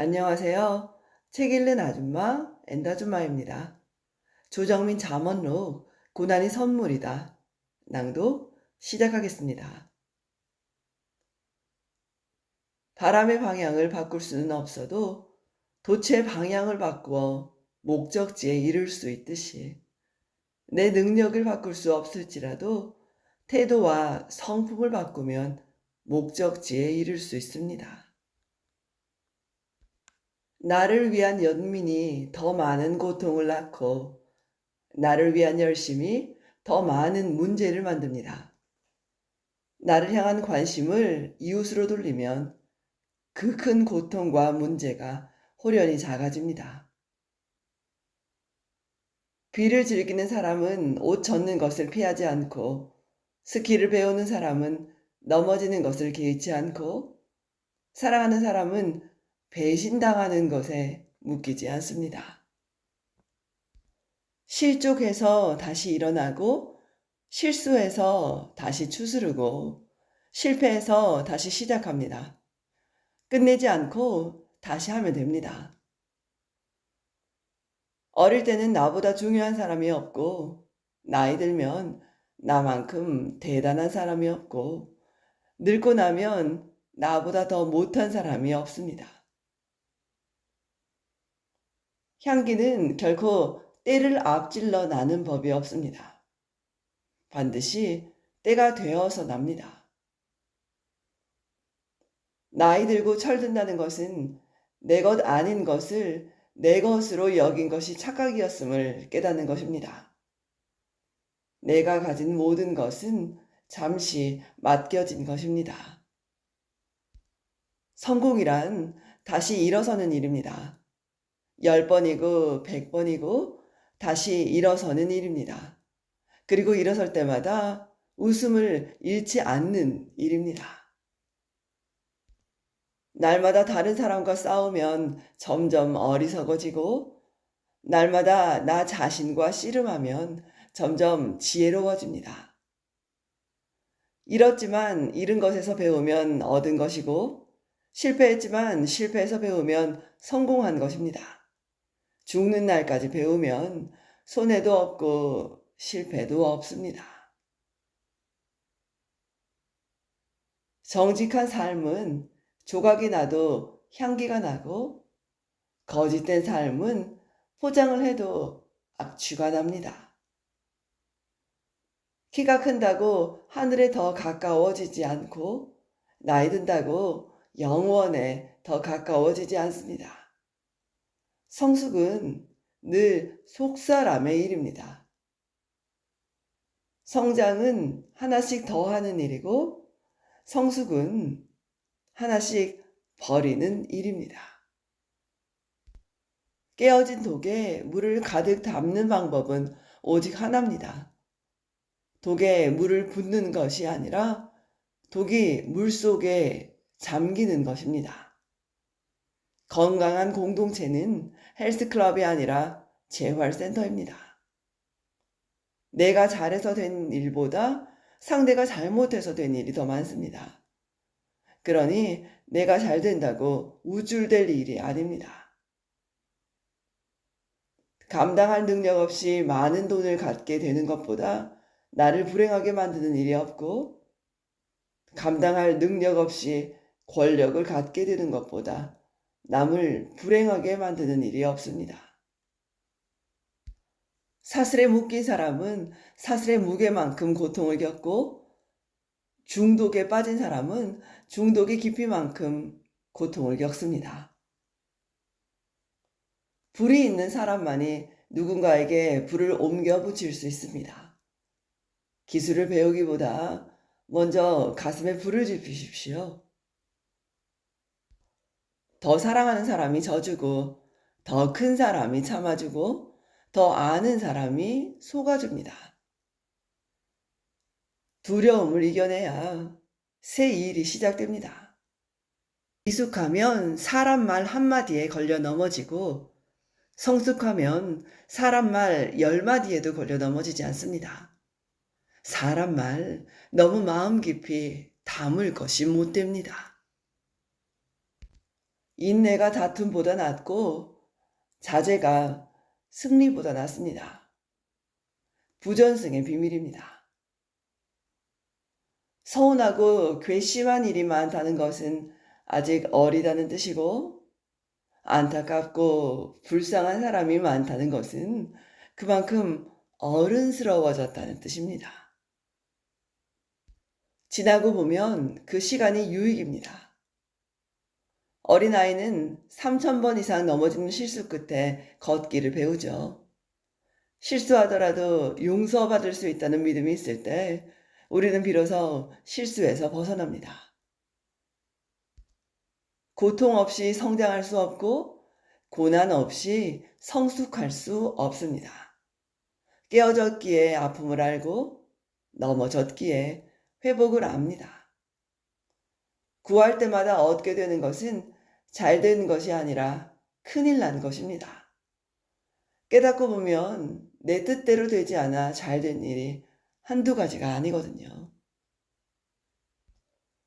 안녕하세요. 책 읽는 아줌마, 엔다줌마입니다. 조정민 잠언록, 고난이 선물이다. 낭독 시작하겠습니다. 바람의 방향을 바꿀 수는 없어도 도체 방향을 바꾸어 목적지에 이를 수 있듯이 내 능력을 바꿀 수 없을지라도 태도와 성품을 바꾸면 목적지에 이를 수 있습니다. 나를 위한 연민이 더 많은 고통을 낳고 나를 위한 열심이 더 많은 문제를 만듭니다. 나를 향한 관심을 이웃으로 돌리면 그 큰 고통과 문제가 호련히 작아집니다. 비를 즐기는 사람은 옷 젖는 것을 피하지 않고 스키를 배우는 사람은 넘어지는 것을 개의치 않고 사랑하는 사람은 배신당하는 것에 묶이지 않습니다. 실족해서 다시 일어나고 실수해서 다시 추스르고 실패해서 다시 시작합니다. 끝내지 않고 다시 하면 됩니다. 어릴 때는 나보다 중요한 사람이 없고 나이 들면 나만큼 대단한 사람이 없고 늙고 나면 나보다 더 못한 사람이 없습니다. 향기는 결코 때를 앞질러 나는 법이 없습니다. 반드시 때가 되어서 납니다. 나이 들고 철든다는 것은 내 것 아닌 것을 내 것으로 여긴 것이 착각이었음을 깨닫는 것입니다. 내가 가진 모든 것은 잠시 맡겨진 것입니다. 성공이란 다시 일어서는 일입니다. 열 번이고 백 번이고 다시 일어서는 일입니다. 그리고 일어설 때마다 웃음을 잃지 않는 일입니다. 날마다 다른 사람과 싸우면 점점 어리석어지고, 날마다 나 자신과 씨름하면 점점 지혜로워집니다. 잃었지만 잃은 것에서 배우면 얻은 것이고, 실패했지만 실패해서 배우면 성공한 것입니다. 죽는 날까지 배우면 손해도 없고 실패도 없습니다. 정직한 삶은 조각이 나도 향기가 나고 거짓된 삶은 포장을 해도 악취가 납니다. 키가 큰다고 하늘에 더 가까워지지 않고 나이 든다고 영원에 더 가까워지지 않습니다. 성숙은 늘 속사람의 일입니다. 성장은 하나씩 더 하는 일이고 성숙은 하나씩 버리는 일입니다. 깨어진 독에 물을 가득 담는 방법은 오직 하나입니다. 독에 물을 붓는 것이 아니라 독이 물 속에 잠기는 것입니다. 건강한 공동체는 헬스클럽이 아니라 재활센터입니다. 내가 잘해서 된 일보다 상대가 잘못해서 된 일이 더 많습니다. 그러니 내가 잘 된다고 우쭐될 일이 아닙니다. 감당할 능력 없이 많은 돈을 갖게 되는 것보다 나를 불행하게 만드는 일이 없고 감당할 능력 없이 권력을 갖게 되는 것보다 남을 불행하게 만드는 일이 없습니다. 사슬에 묶인 사람은 사슬의 무게만큼 고통을 겪고 중독에 빠진 사람은 중독의 깊이만큼 고통을 겪습니다. 불이 있는 사람만이 누군가에게 불을 옮겨 붙일 수 있습니다. 기술을 배우기보다 먼저 가슴에 불을 지피십시오. 더 사랑하는 사람이 져주고, 더 큰 사람이 참아주고, 더 아는 사람이 속아줍니다. 두려움을 이겨내야 새 일이 시작됩니다. 미숙하면 사람 말 한마디에 걸려 넘어지고, 성숙하면 사람 말 열마디에도 걸려 넘어지지 않습니다. 사람 말 너무 마음 깊이 담을 것이 못 됩니다. 인내가 다툼보다 낫고 자제가 승리보다 낫습니다. 부전승의 비밀입니다. 서운하고 괘씸한 일이 많다는 것은 아직 어리다는 뜻이고 안타깝고 불쌍한 사람이 많다는 것은 그만큼 어른스러워졌다는 뜻입니다. 지나고 보면 그 시간이 유익입니다. 어린아이는 3,000번 이상 넘어지는 실수 끝에 걷기를 배우죠. 실수하더라도 용서받을 수 있다는 믿음이 있을 때 우리는 비로소 실수에서 벗어납니다. 고통 없이 성장할 수 없고 고난 없이 성숙할 수 없습니다. 깨어졌기에 아픔을 알고 넘어졌기에 회복을 압니다. 구할 때마다 얻게 되는 것은 잘 된 것이 아니라 큰일 난 것입니다. 깨닫고 보면 내 뜻대로 되지 않아 잘 된 일이 한두 가지가 아니거든요.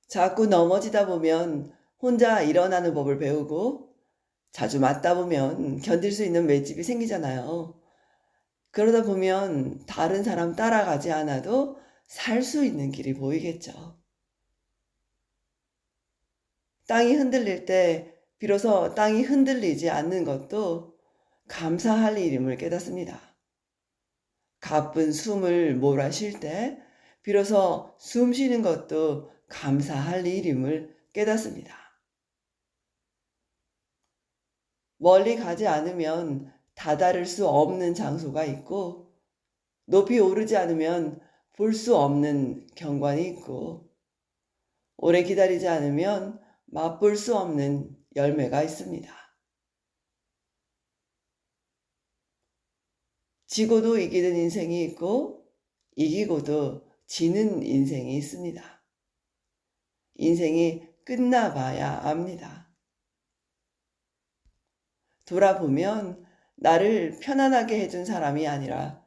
자꾸 넘어지다 보면 혼자 일어나는 법을 배우고 자주 맞다 보면 견딜 수 있는 맷집이 생기잖아요. 그러다 보면 다른 사람 따라가지 않아도 살 수 있는 길이 보이겠죠. 땅이 흔들릴 때 비로소 땅이 흔들리지 않는 것도 감사할 일임을 깨닫습니다. 가쁜 숨을 몰아 쉴 때 비로소 숨 쉬는 것도 감사할 일임을 깨닫습니다. 멀리 가지 않으면 다다를 수 없는 장소가 있고 높이 오르지 않으면 볼 수 없는 경관이 있고 오래 기다리지 않으면 맛볼 수 없는 열매가 있습니다. 지고도 이기는 인생이 있고 이기고도 지는 인생이 있습니다. 인생이 끝나봐야 압니다. 돌아보면 나를 편안하게 해준 사람이 아니라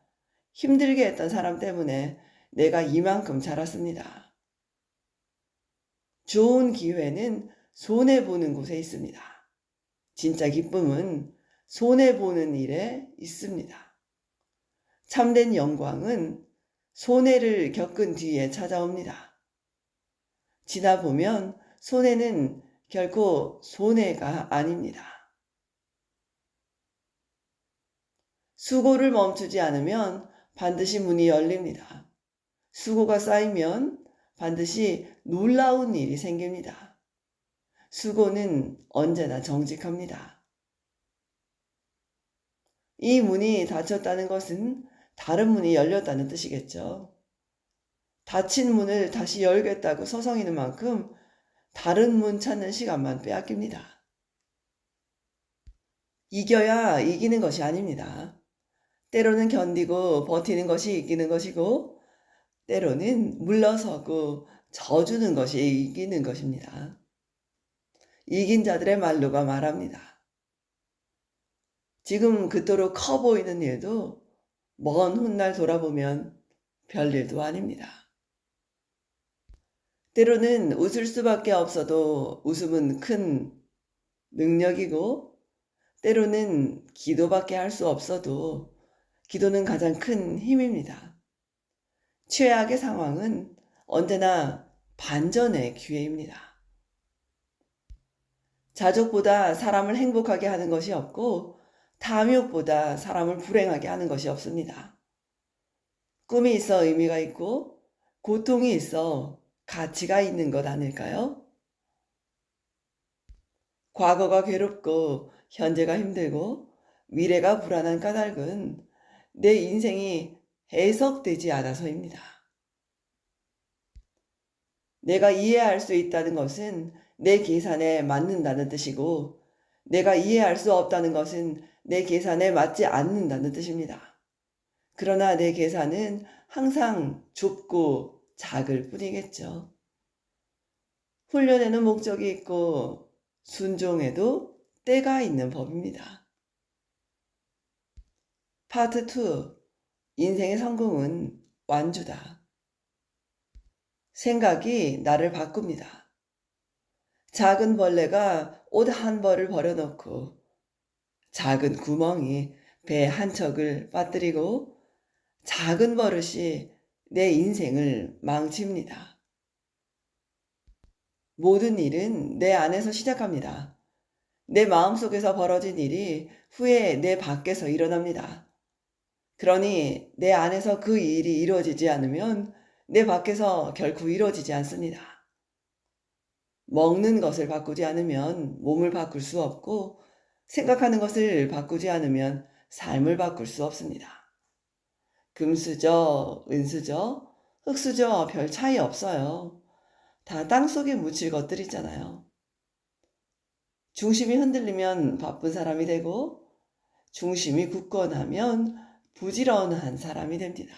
힘들게 했던 사람 때문에 내가 이만큼 자랐습니다. 좋은 기회는 손해보는 곳에 있습니다. 진짜 기쁨은 손해보는 일에 있습니다. 참된 영광은 손해를 겪은 뒤에 찾아옵니다. 지나 보면 손해는 결코 손해가 아닙니다. 수고를 멈추지 않으면 반드시 문이 열립니다. 수고가 쌓이면 반드시 놀라운 일이 생깁니다. 수고는 언제나 정직합니다. 이 문이 닫혔다는 것은 다른 문이 열렸다는 뜻이겠죠. 닫힌 문을 다시 열겠다고 서성이는 만큼 다른 문 찾는 시간만 빼앗깁니다. 이겨야 이기는 것이 아닙니다. 때로는 견디고 버티는 것이 이기는 것이고, 때로는 물러서고 져주는 것이 이기는 것입니다. 이긴 자들의 말로가 말합니다. 지금 그토록 커 보이는 일도 먼 훗날 돌아보면 별일도 아닙니다. 때로는 웃을 수밖에 없어도 웃음은 큰 능력이고, 때로는 기도밖에 할 수 없어도 기도는 가장 큰 힘입니다. 최악의 상황은 언제나 반전의 기회입니다. 자족보다 사람을 행복하게 하는 것이 없고, 탐욕보다 사람을 불행하게 하는 것이 없습니다. 꿈이 있어 의미가 있고, 고통이 있어 가치가 있는 것 아닐까요? 과거가 괴롭고, 현재가 힘들고, 미래가 불안한 까닭은 내 인생이 해석되지 않아서입니다. 내가 이해할 수 있다는 것은 내 계산에 맞는다는 뜻이고, 내가 이해할 수 없다는 것은 내 계산에 맞지 않는다는 뜻입니다. 그러나 내 계산은 항상 좁고 작을 뿐이겠죠. 훈련에는 목적이 있고 순종에도 때가 있는 법입니다. 파트 2. 인생의 성공은 완주다. 생각이 나를 바꿉니다. 작은 벌레가 옷 한 벌을 버려놓고 작은 구멍이 배 한 척을 빠뜨리고 작은 버릇이 내 인생을 망칩니다. 모든 일은 내 안에서 시작합니다. 내 마음속에서 벌어진 일이 후에 내 밖에서 일어납니다. 그러니 내 안에서 그 일이 이루어지지 않으면 내 밖에서 결코 이루어지지 않습니다. 먹는 것을 바꾸지 않으면 몸을 바꿀 수 없고 생각하는 것을 바꾸지 않으면 삶을 바꿀 수 없습니다. 금수저, 은수저, 흙수저 별 차이 없어요. 다 땅속에 묻힐 것들이잖아요. 중심이 흔들리면 바쁜 사람이 되고 중심이 굳건하면 부지런한 사람이 됩니다.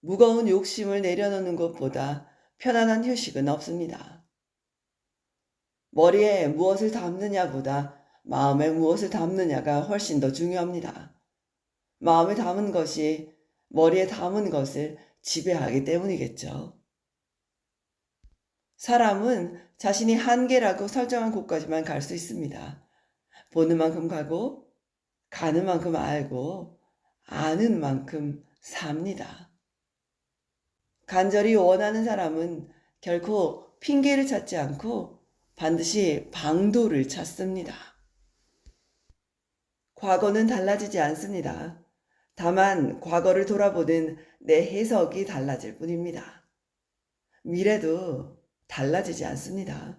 무거운 욕심을 내려놓는 것보다 편안한 휴식은 없습니다. 머리에 무엇을 담느냐보다 마음에 무엇을 담느냐가 훨씬 더 중요합니다. 마음에 담은 것이 머리에 담은 것을 지배하기 때문이겠죠. 사람은 자신이 한계라고 설정한 곳까지만 갈 수 있습니다. 보는 만큼 가고, 가는 만큼 알고, 아는 만큼 삽니다. 간절히 원하는 사람은 결코 핑계를 찾지 않고 반드시 방도를 찾습니다. 과거는 달라지지 않습니다. 다만 과거를 돌아보는 내 해석이 달라질 뿐입니다. 미래도 달라지지 않습니다.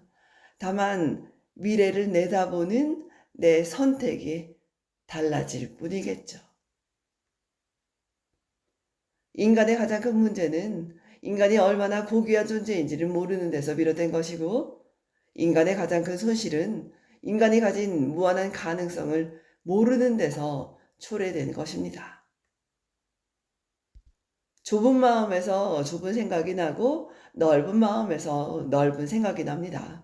다만 미래를 내다보는 내 선택이 달라질 뿐이겠죠. 인간의 가장 큰 문제는 인간이 얼마나 고귀한 존재인지를 모르는 데서 비롯된 것이고, 인간의 가장 큰 손실은 인간이 가진 무한한 가능성을 모르는 데서 초래된 것입니다. 좁은 마음에서 좁은 생각이 나고 넓은 마음에서 넓은 생각이 납니다.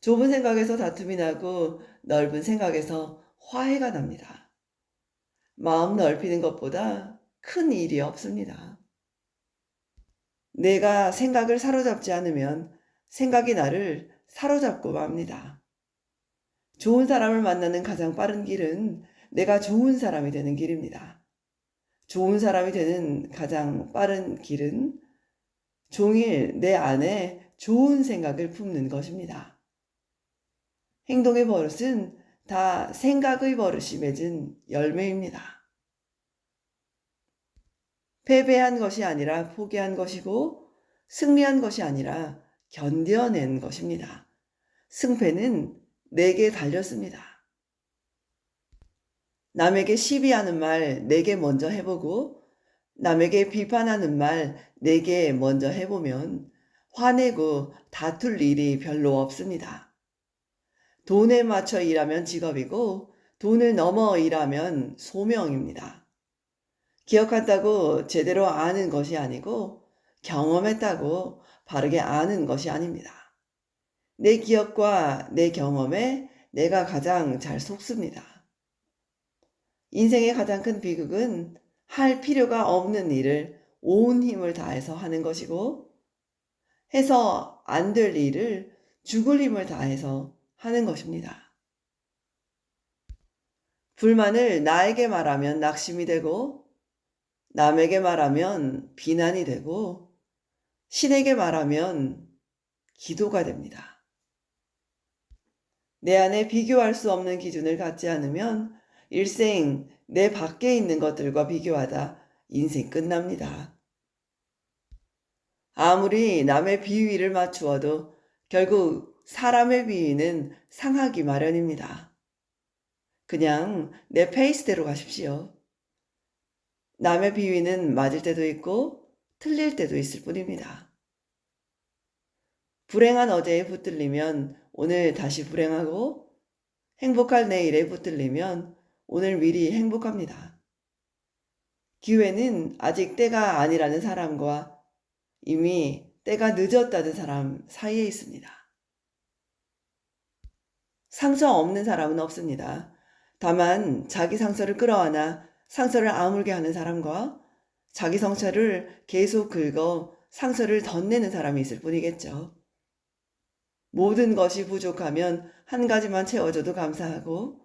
좁은 생각에서 다툼이 나고 넓은 생각에서 화해가 납니다. 마음 넓히는 것보다 큰 일이 없습니다. 내가 생각을 사로잡지 않으면 생각이 나를 사로잡고 맙니다. 좋은 사람을 만나는 가장 빠른 길은 내가 좋은 사람이 되는 길입니다. 좋은 사람이 되는 가장 빠른 길은 종일 내 안에 좋은 생각을 품는 것입니다. 행동의 버릇은 다 생각의 버릇이 맺은 열매입니다. 패배한 것이 아니라 포기한 것이고 승리한 것이 아니라 견뎌낸 것입니다. 승패는 내게 달렸습니다. 남에게 시비하는 말 내게 먼저 해보고 남에게 비판하는 말 내게 먼저 해보면 화내고 다툴 일이 별로 없습니다. 돈에 맞춰 일하면 직업이고 돈을 넘어 일하면 소명입니다. 기억한다고 제대로 아는 것이 아니고 경험했다고 바르게 아는 것이 아닙니다. 내 기억과 내 경험에 내가 가장 잘 속습니다. 인생의 가장 큰 비극은 할 필요가 없는 일을 온 힘을 다해서 하는 것이고 해서 안 될 일을 죽을 힘을 다해서 하는 것입니다. 불만을 나에게 말하면 낙심이 되고 남에게 말하면 비난이 되고 신에게 말하면 기도가 됩니다. 내 안에 비교할 수 없는 기준을 갖지 않으면 일생 내 밖에 있는 것들과 비교하다 인생 끝납니다. 아무리 남의 비위를 맞추어도 결국 사람의 비위는 상하기 마련입니다. 그냥 내 페이스대로 가십시오. 남의 비위는 맞을 때도 있고 틀릴 때도 있을 뿐입니다. 불행한 어제에 붙들리면 오늘 다시 불행하고 행복할 내일에 붙들리면 오늘 미리 행복합니다. 기회는 아직 때가 아니라는 사람과 이미 때가 늦었다는 사람 사이에 있습니다. 상처 없는 사람은 없습니다. 다만 자기 상처를 끌어안아 상처를 아물게 하는 사람과 자기 상처를 계속 긁어 상처를 덧내는 사람이 있을 뿐이겠죠. 모든 것이 부족하면 한 가지만 채워줘도 감사하고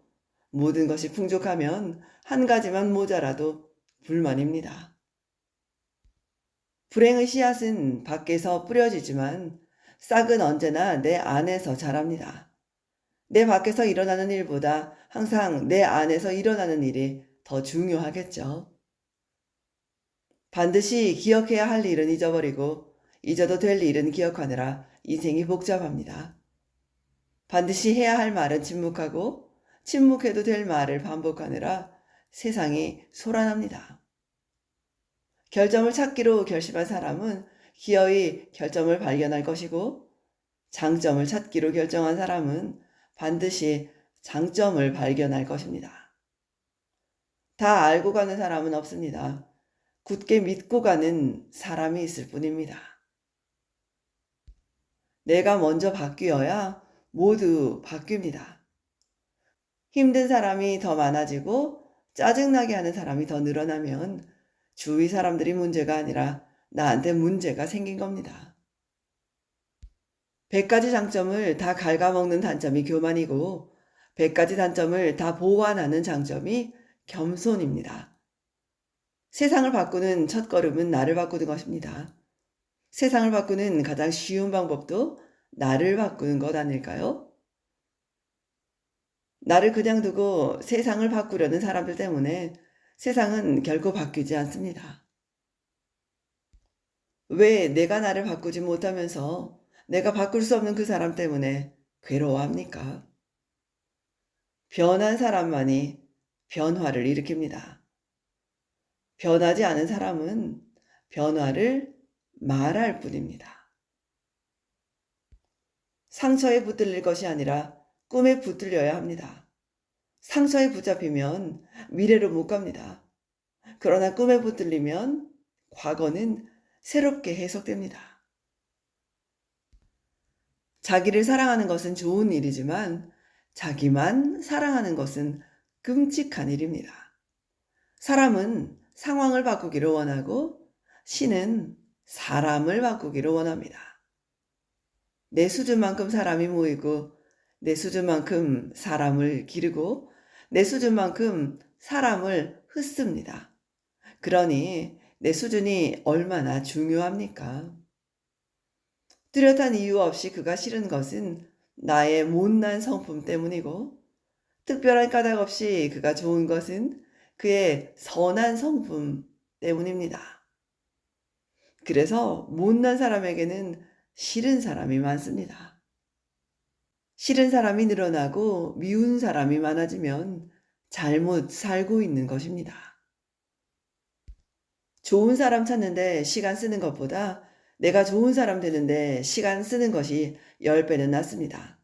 모든 것이 풍족하면 한 가지만 모자라도 불만입니다. 불행의 씨앗은 밖에서 뿌려지지만 싹은 언제나 내 안에서 자랍니다. 내 밖에서 일어나는 일보다 항상 내 안에서 일어나는 일이 더 중요하겠죠. 반드시 기억해야 할 일은 잊어버리고 잊어도 될 일은 기억하느라 인생이 복잡합니다. 반드시 해야 할 말은 침묵하고 침묵해도 될 말을 반복하느라 세상이 소란합니다. 결점을 찾기로 결심한 사람은 기어이 결점을 발견할 것이고 장점을 찾기로 결정한 사람은 반드시 장점을 발견할 것입니다. 다 알고 가는 사람은 없습니다. 굳게 믿고 가는 사람이 있을 뿐입니다. 내가 먼저 바뀌어야 모두 바뀝니다. 힘든 사람이 더 많아지고 짜증나게 하는 사람이 더 늘어나면 주위 사람들이 문제가 아니라 나한테 문제가 생긴 겁니다. 100가지 장점을 다 갉아먹는 단점이 교만이고 100가지 단점을 다 보완하는 장점이 겸손입니다. 세상을 바꾸는 첫 걸음은 나를 바꾸는 것입니다. 세상을 바꾸는 가장 쉬운 방법도 나를 바꾸는 것 아닐까요? 나를 그냥 두고 세상을 바꾸려는 사람들 때문에 세상은 결코 바뀌지 않습니다. 왜 내가 나를 바꾸지 못하면서 내가 바꿀 수 없는 그 사람 때문에 괴로워합니까? 변한 사람만이 변화를 일으킵니다. 변하지 않은 사람은 변화를 말할 뿐입니다. 상처에 붙들릴 것이 아니라 꿈에 붙들려야 합니다. 상처에 붙잡히면 미래로 못 갑니다. 그러나 꿈에 붙들리면 과거는 새롭게 해석됩니다. 자기를 사랑하는 것은 좋은 일이지만 자기만 사랑하는 것은 끔찍한 일입니다. 사람은 상황을 바꾸기를 원하고 신은 사람을 바꾸기를 원합니다. 내 수준만큼 사람이 모이고 내 수준만큼 사람을 기르고 내 수준만큼 사람을 흩습니다. 그러니 내 수준이 얼마나 중요합니까? 뚜렷한 이유 없이 그가 싫은 것은 나의 못난 성품 때문이고 특별한 까닭 없이 그가 좋은 것은 그의 선한 성품 때문입니다. 그래서 못난 사람에게는 싫은 사람이 많습니다. 싫은 사람이 늘어나고 미운 사람이 많아지면 잘못 살고 있는 것입니다. 좋은 사람 찾는데 시간 쓰는 것보다 내가 좋은 사람 되는데 시간 쓰는 것이 10배는 낫습니다.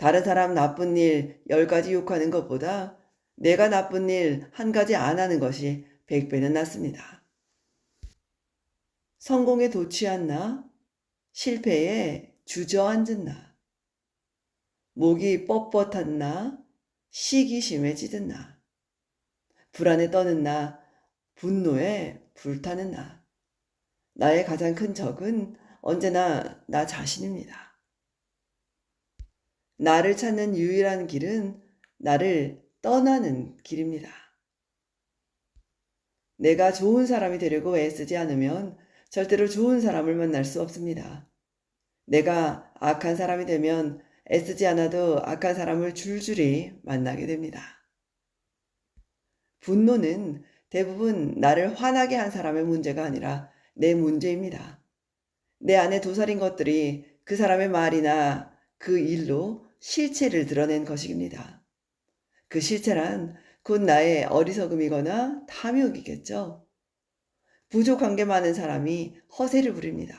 다른 사람 나쁜 일 10가지 욕하는 것보다 내가 나쁜 일 한 가지 안 하는 것이 100배는 낫습니다. 성공에 도취한 나, 실패에 주저앉은 나, 목이 뻣뻣한 나, 시기심에 찌든 나, 불안에 떠는 나, 분노에 불타는 나. 나의 가장 큰 적은 언제나 나 자신입니다. 나를 찾는 유일한 길은 나를 떠나는 길입니다. 내가 좋은 사람이 되려고 애쓰지 않으면 절대로 좋은 사람을 만날 수 없습니다. 내가 악한 사람이 되면 애쓰지 않아도 악한 사람을 줄줄이 만나게 됩니다. 분노는 대부분 나를 화나게 한 사람의 문제가 아니라 내 문제입니다. 내 안에 도살인 것들이 그 사람의 말이나 그 일로 실체를 드러낸 것입니다. 그 실체란 곧 나의 어리석음이거나 탐욕이겠죠. 부족한 게 많은 사람이 허세를 부립니다.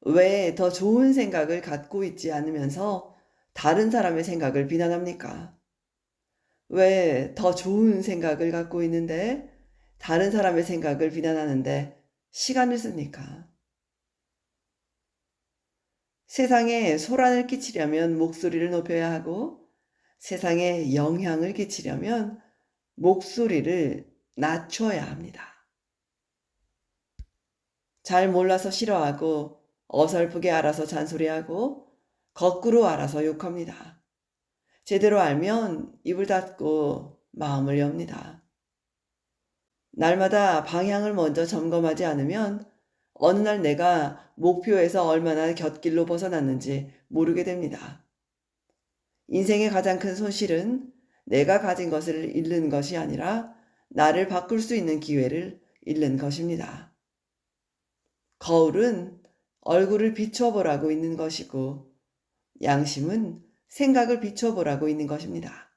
왜 더 좋은 생각을 갖고 있지 않으면서 다른 사람의 생각을 비난합니까? 왜 더 좋은 생각을 갖고 있는데 다른 사람의 생각을 비난하는데 시간을 씁니까? 세상에 소란을 끼치려면 목소리를 높여야 하고 세상에 영향을 끼치려면 목소리를 낮춰야 합니다. 잘 몰라서 싫어하고 어설프게 알아서 잔소리하고 거꾸로 알아서 욕합니다. 제대로 알면 입을 닫고 마음을 엽니다. 날마다 방향을 먼저 점검하지 않으면 어느 날 내가 목표에서 얼마나 곁길로 벗어났는지 모르게 됩니다. 인생의 가장 큰 손실은 내가 가진 것을 잃는 것이 아니라 나를 바꿀 수 있는 기회를 잃는 것입니다. 거울은 얼굴을 비춰보라고 있는 것이고 양심은 생각을 비춰보라고 있는 것입니다.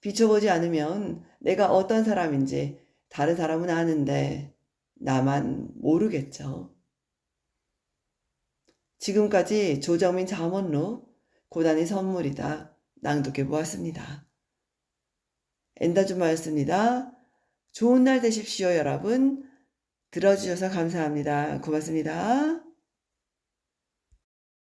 비춰보지 않으면 내가 어떤 사람인지 다른 사람은 아는데 나만 모르겠죠. 지금까지 조정민 잠언록 고단의 선물이다 낭독해 보았습니다. 엔다주마였습니다. 좋은 날 되십시오, 여러분. 들어주셔서 감사합니다. 고맙습니다.